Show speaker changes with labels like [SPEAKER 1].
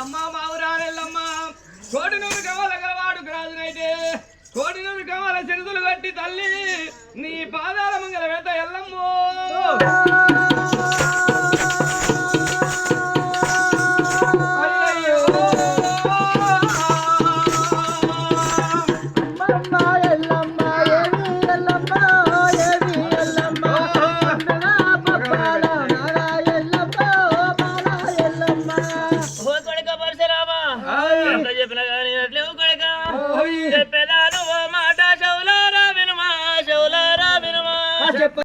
[SPEAKER 1] అమ్మ మావురాలెల్లమ్మ కోటి నూరు కమల గలవాడు రాజునైతే కోటి నూరు కమల చిరుతులు కట్టి తల్లి నీ పాదాల మంగళ వేత ఎల్లమ్మో.
[SPEAKER 2] હા.
[SPEAKER 1] એટલે
[SPEAKER 2] ઉગળ ગા